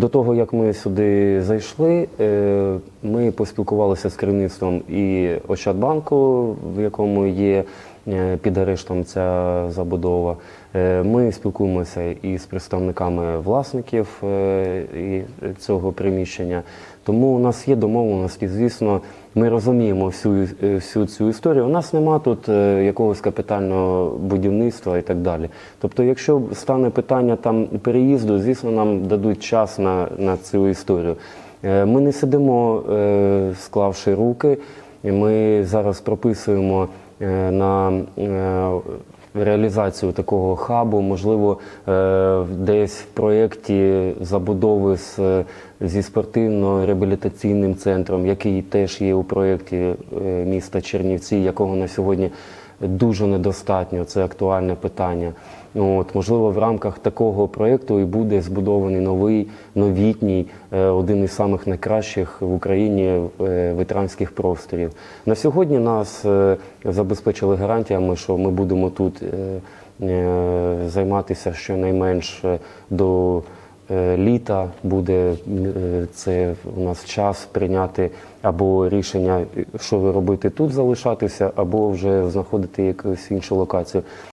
До того, як ми сюди зайшли, е, ми поспілкувалися з керівництвом і Ощадбанку, в якому є е, під арештом ця забудова. Е, Ми спілкуємося і з представниками власників е, цього приміщення. Тому у нас є домовленості. Звісно, ми розуміємо всю, всю цю історію. У нас нема тут якогось капітального будівництва і так далі. Тобто, якщо стане питання там переїзду, звісно, нам дадуть час на, на цю історію. Е, Ми не сидимо, е, склавши руки. Ми зараз прописуємо е, на реалізацію такого хабу, можливо, десь в проєкті забудови з, зі спортивно-реабілітаційним центром, який теж є у проєкті міста Чернівці, якого на сьогодні дуже недостатньо. Це актуальне питання. От, можливо, в рамках такого проєкту і буде збудований новий новітній, е, один із самих найкращих в Україні е, ветеранських просторів. На сьогодні нас е, забезпечили гарантіями, що ми будемо тут займатися щонайменше до літа. Буде е, це у нас час прийняти або рішення, що робити тут, залишатися, або вже знаходити якусь іншу локацію.